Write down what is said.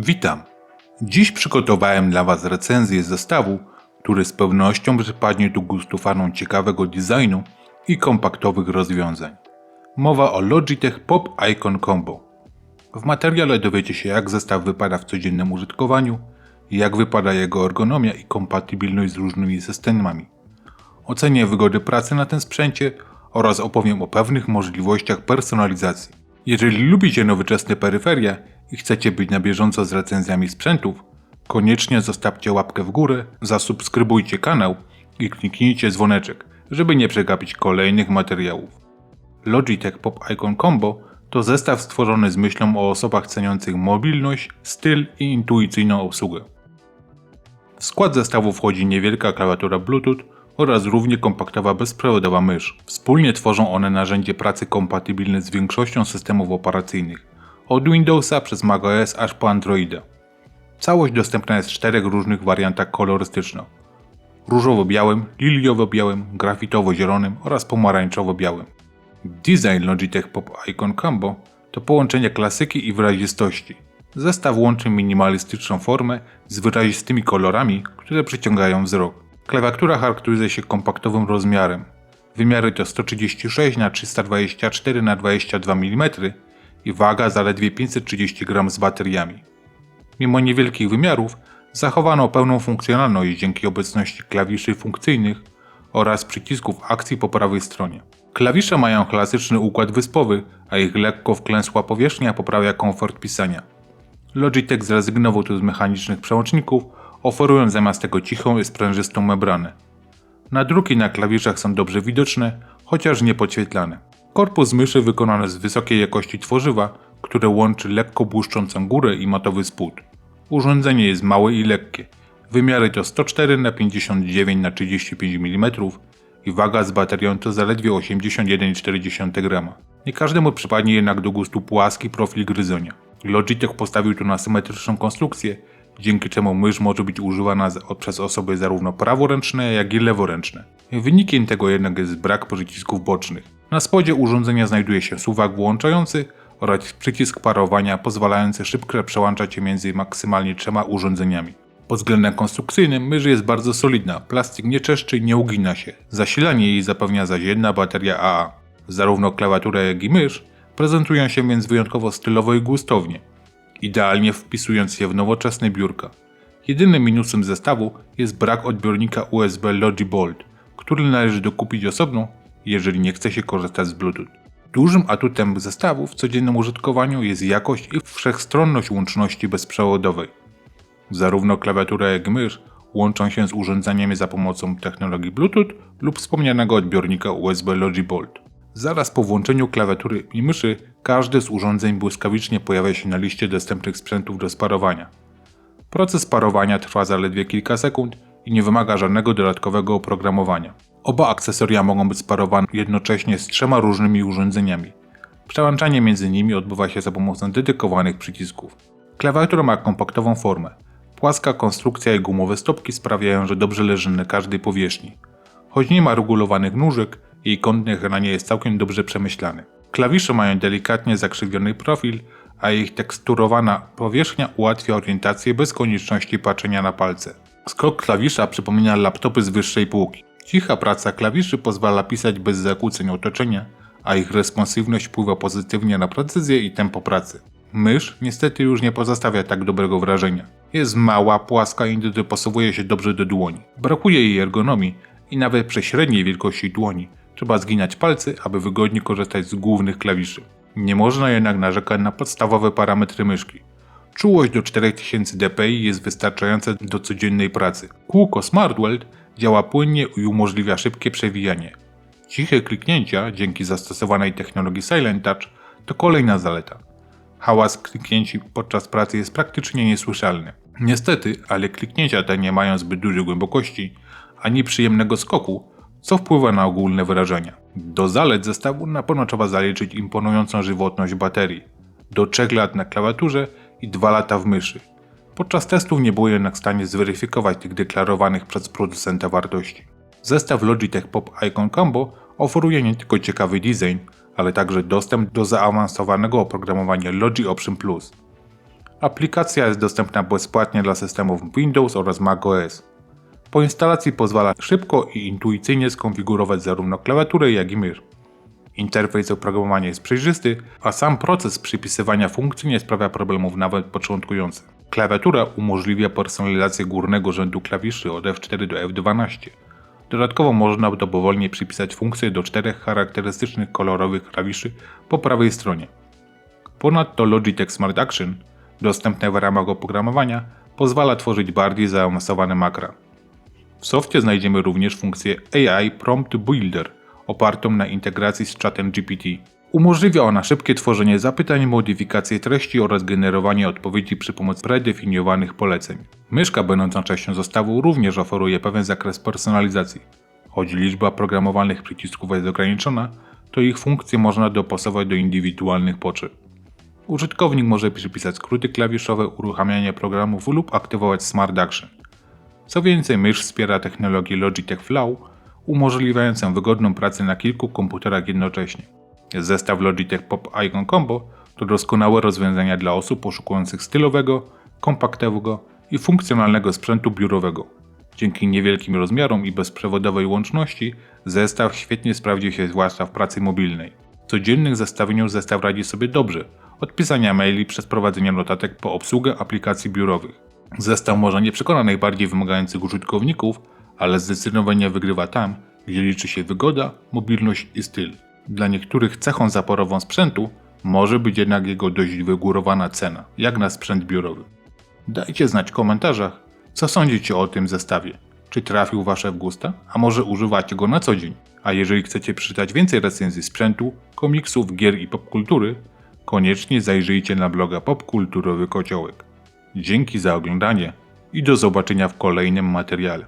Witam. Dziś przygotowałem dla Was recenzję zestawu, który z pewnością przypadnie do gustu fanom ciekawego designu i kompaktowych rozwiązań. Mowa o Logitech Pop Icon Combo. W materiale dowiecie się jak zestaw wypada w codziennym użytkowaniu, jak wypada jego ergonomia i kompatybilność z różnymi systemami. Ocenię wygody pracy na tym sprzęcie oraz opowiem o pewnych możliwościach personalizacji. Jeżeli lubicie nowoczesne peryferia i chcecie być na bieżąco z recenzjami sprzętów, koniecznie zostawcie łapkę w górę, zasubskrybujcie kanał i kliknijcie dzwoneczek, żeby nie przegapić kolejnych materiałów. Logitech Pop Icon Combo to zestaw stworzony z myślą o osobach ceniących mobilność, styl i intuicyjną obsługę. W skład zestawu wchodzi niewielka klawiatura Bluetooth oraz równie kompaktowa bezprzewodowa mysz. Wspólnie tworzą one narzędzie pracy kompatybilne z większością systemów operacyjnych, od Windowsa przez macOS aż po Androida. Całość dostępna jest w czterech różnych wariantach kolorystyczno. Różowo-białym, liliowo-białym, grafitowo-zielonym oraz pomarańczowo-białym. Design Logitech Pop Icon Combo to połączenie klasyki i wyrazistości. Zestaw łączy minimalistyczną formę z wyrazistymi kolorami, które przyciągają wzrok. Klawiatura charakteryzuje się kompaktowym rozmiarem. Wymiary to 136 na 324 na 22 mm i waga zaledwie 530 g z bateriami. Mimo niewielkich wymiarów zachowano pełną funkcjonalność dzięki obecności klawiszy funkcyjnych oraz przycisków akcji po prawej stronie. Klawisze mają klasyczny układ wyspowy, a ich lekko wklęsła powierzchnia poprawia komfort pisania. Logitech zrezygnował tu z mechanicznych przełączników, oferując zamiast tego cichą i sprężystą membranę. Nadruki na klawiszach są dobrze widoczne, chociaż nie podświetlane. Korpus myszy wykonany z wysokiej jakości tworzywa, które łączy lekko błyszczącą górę i matowy spód. Urządzenie jest małe i lekkie. Wymiary to 104 na 59 na 35 mm i waga z baterią to zaledwie 81,4 g. Nie każdemu przypadnie jednak do gustu płaski profil gryzonia. Logitech postawił tu na symetryczną konstrukcję, dzięki czemu mysz może być używana przez osoby zarówno praworęczne, jak i leworęczne. Wynikiem tego jednak jest brak przycisków bocznych. Na spodzie urządzenia znajduje się suwak włączający oraz przycisk parowania pozwalający szybko przełączać się między maksymalnie trzema urządzeniami. Pod względem konstrukcyjnym mysz jest bardzo solidna, plastik nie czeszczy nie ugina się. Zasilanie jej zapewnia zaś jedna bateria AA. Zarówno klawiatura jak i mysz prezentują się więc wyjątkowo stylowo i gustownie, idealnie wpisując je w nowoczesne biurka. Jedynym minusem zestawu jest brak odbiornika USB Logibolt, który należy dokupić osobno, jeżeli nie chce się korzystać z Bluetooth. Dużym atutem zestawu w codziennym użytkowaniu jest jakość i wszechstronność łączności bezprzewodowej. Zarówno klawiatura jak i mysz łączą się z urządzeniami za pomocą technologii Bluetooth lub wspomnianego odbiornika USB Logibolt. Zaraz po włączeniu klawiatury i myszy każde z urządzeń błyskawicznie pojawia się na liście dostępnych sprzętów do sparowania. Proces parowania trwa zaledwie kilka sekund i nie wymaga żadnego dodatkowego oprogramowania. Oba akcesoria mogą być sparowane jednocześnie z trzema różnymi urządzeniami. Przełączanie między nimi odbywa się za pomocą dedykowanych przycisków. Klawiatura ma kompaktową formę. Płaska konstrukcja i gumowe stopki sprawiają, że dobrze leży na każdej powierzchni. Choć nie ma regulowanych nóżek, jej kąt nie jest całkiem dobrze przemyślany. Klawisze mają delikatnie zakrzywiony profil, a ich teksturowana powierzchnia ułatwia orientację bez konieczności patrzenia na palce. Skok klawisza przypomina laptopy z wyższej półki. Cicha praca klawiszy pozwala pisać bez zakłóceń otoczenia, a ich responsywność wpływa pozytywnie na precyzję i tempo pracy. Mysz niestety już nie pozostawia tak dobrego wrażenia. Jest mała, płaska i nie dopasowuje się dobrze do dłoni. Brakuje jej ergonomii i nawet przy średniej wielkości dłoni trzeba zginać palce, aby wygodnie korzystać z głównych klawiszy. Nie można jednak narzekać na podstawowe parametry myszki. Czułość do 4000 dpi jest wystarczająca do codziennej pracy. Kółko SmartWeld działa płynnie i umożliwia szybkie przewijanie. Ciche kliknięcia dzięki zastosowanej technologii Silent Touch to kolejna zaleta. Hałas kliknięci podczas pracy jest praktycznie niesłyszalny. Niestety, ale kliknięcia te nie mają zbyt dużej głębokości ani przyjemnego skoku, co wpływa na ogólne wrażenia. Do zalet zestawu na pewno trzeba zaliczyć imponującą żywotność baterii. Do 3 lat na klawiaturze i 2 lata w myszy. Podczas testów nie było jednak w stanie zweryfikować tych deklarowanych przez producenta wartości. Zestaw Logitech Pop Icon Combo oferuje nie tylko ciekawy design, ale także dostęp do zaawansowanego oprogramowania Logi Option Plus. Aplikacja jest dostępna bezpłatnie dla systemów Windows oraz macOS. Po instalacji pozwala szybko i intuicyjnie skonfigurować zarówno klawiaturę, jak i mysz. Interfejs oprogramowania jest przejrzysty, a sam proces przypisywania funkcji nie sprawia problemów nawet początkującym. Klawiatura umożliwia personalizację górnego rzędu klawiszy od F4 do F12. Dodatkowo można dowolnie przypisać funkcje do czterech charakterystycznych kolorowych klawiszy po prawej stronie. Ponadto Logitech Smart Action, dostępne w ramach oprogramowania, pozwala tworzyć bardziej zaawansowane makra. W softie znajdziemy również funkcję AI Prompt Builder, opartą na integracji z czatem GPT. Umożliwia ona szybkie tworzenie zapytań, modyfikację treści oraz generowanie odpowiedzi przy pomocy predefiniowanych poleceń. Myszka będąca częścią zestawu również oferuje pewien zakres personalizacji. Choć liczba programowalnych przycisków jest ograniczona, to ich funkcje można dopasować do indywidualnych potrzeb. Użytkownik może przypisać skróty klawiszowe, uruchamianie programów lub aktywować Smart Action. Co więcej, mysz wspiera technologię Logitech Flow, umożliwiającą wygodną pracę na kilku komputerach jednocześnie. Zestaw Logitech Pop Icon Combo to doskonałe rozwiązania dla osób poszukujących stylowego, kompaktowego i funkcjonalnego sprzętu biurowego. Dzięki niewielkim rozmiarom i bezprzewodowej łączności zestaw świetnie sprawdzi się zwłaszcza w pracy mobilnej. W codziennych zestawieniach zestaw radzi sobie dobrze, od pisania maili przez prowadzenie notatek po obsługę aplikacji biurowych. Zestaw może nie przekona najbardziej wymagających użytkowników, ale zdecydowanie wygrywa tam, gdzie liczy się wygoda, mobilność i styl. Dla niektórych cechą zaporową sprzętu może być jednak jego dość wygórowana cena, jak na sprzęt biurowy. Dajcie znać w komentarzach, co sądzicie o tym zestawie. Czy trafił Wasze w gusta, a może używacie go na co dzień? A jeżeli chcecie przeczytać więcej recenzji sprzętu, komiksów, gier i popkultury, koniecznie zajrzyjcie na bloga Popkulturowy Kociołek. Dzięki za oglądanie i do zobaczenia w kolejnym materiale.